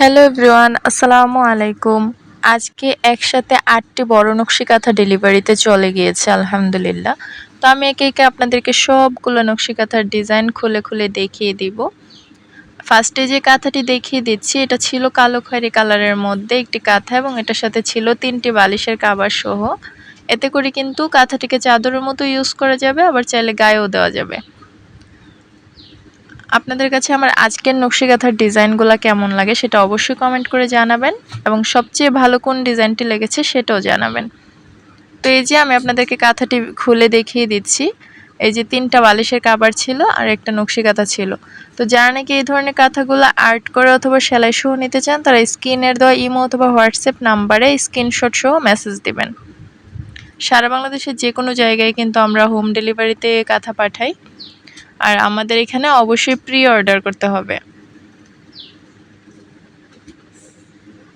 Hello everyone, আসসালামু আলাইকুম। আজকে একসাথে আটটি বড় নকশি কাঁথা ডেলিভারিতে চলে গিয়েছে, আলহামদুলিল্লাহ। তো আমি একে একে আপনাদেরকে সবগুলো নকশি কাঁথার ডিজাইন খুলে খুলে দেখিয়ে দিব। ফার্স্টে যে কাঁথাটি দেখিয়ে দিচ্ছি, এটা ছিল কালো খয়েরি কালারের মধ্যে একটি কাঁথা এবং এটার সাথে ছিল তিনটি বালিশের কাবার সহ। এতে করে কিন্তু কাঁথাটিকে চাদরের মতো ইউজ করা যাবে, আবার চাইলে গায়েও দেওয়া যাবে। আপনাদের কাছে আমার আজকের নকশি কাঁথার ডিজাইনগুলো কেমন লাগে সেটা অবশ্যই কমেন্ট করে জানাবেন এবং সবচেয়ে ভালো কোন ডিজাইনটি লেগেছে সেটাও জানাবেন। তো এই যে আমি আপনাদেরকে কাঁথাটি খুলে দেখিয়ে দিচ্ছি। এই যে তিনটা বালিশের কাবার ছিল আর একটা নকশি কাঁথা ছিল। তো যারা নাকি এই ধরনের কাঁথাগুলো আর্ট করে অথবা সেলাই সহ নিতে চান, তারা স্ক্রিনের দেওয়া ইমো অথবা হোয়াটসঅ্যাপ নাম্বারে স্ক্রিনশট সহ মেসেজ দেবেন। সারা বাংলাদেশের যে কোনো জায়গায় কিন্তু আমরা হোম ডেলিভারিতে কাঁথা পাঠাই। আর আমাদের এখানে অবশ্যই প্রি অর্ডার করতে হবে।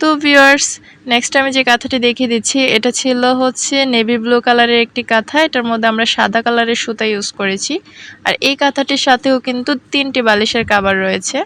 তো ভিউয়ার্স নেক্সট আমি যে কাঁথাটি দেখিয়ে দিচ্ছি, এটা ছিল হচ্ছে নেভি ব্লু কালারের একটি কাঁথা। এটার মধ্যে আমরা সাদা কালারের সুতা ইউজ করেছি। আর এই কাঁথাটির সাথেও কিন্তু তিনটি বালিশের কাবার রয়েছে।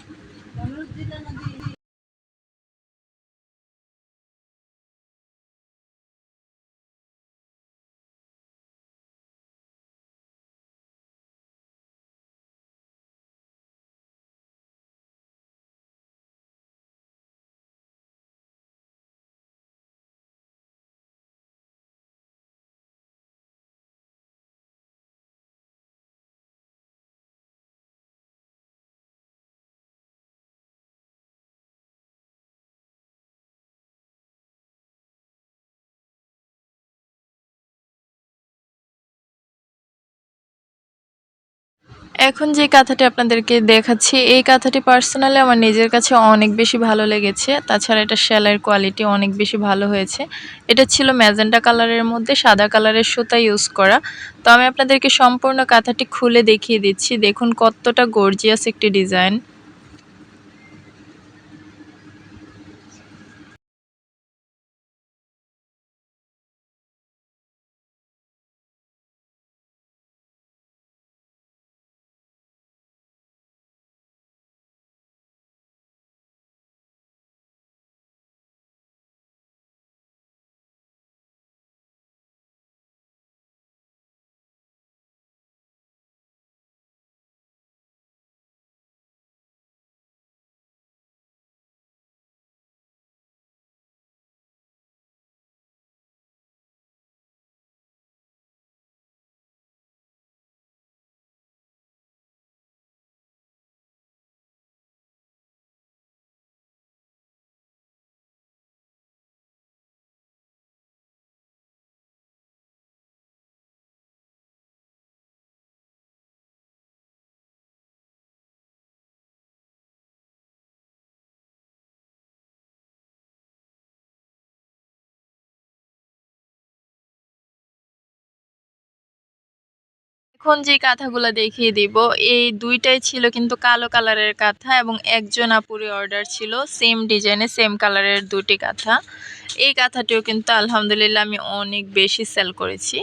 এখন যে কাঁথাটি আপনাদেরকে দেখাচ্ছি, এই কাঁথাটি পার্সোনালি আমার নিজের কাছে অনেক বেশি ভালো লেগেছে। তাছাড়া এটা সেলাইয়ের কোয়ালিটি অনেক বেশি ভালো হয়েছে। এটা ছিল ম্যাজেন্টা কালারের মধ্যে সাদা কালারের সুতা ইউজ করা। তো আমি আপনাদেরকে সম্পূর্ণ কাঁথাটি খুলে দেখিয়ে দিচ্ছি। দেখুন কতটা গর্জিয়াস একটি ডিজাইন এখন যে কাঁথাগুলো দেখিয়ে দিব, এই দুইটাই ছিল কিন্তু কালো কালারের কাঁথা এবং একজন আপুরি অর্ডার ছিল সেম ডিজাইনে সেম কালারের দুটি কাঁথা। এই কাঁথাটিও কিন্তু আলহামদুলিল্লাহ আমি অনেক বেশি সেল করেছি।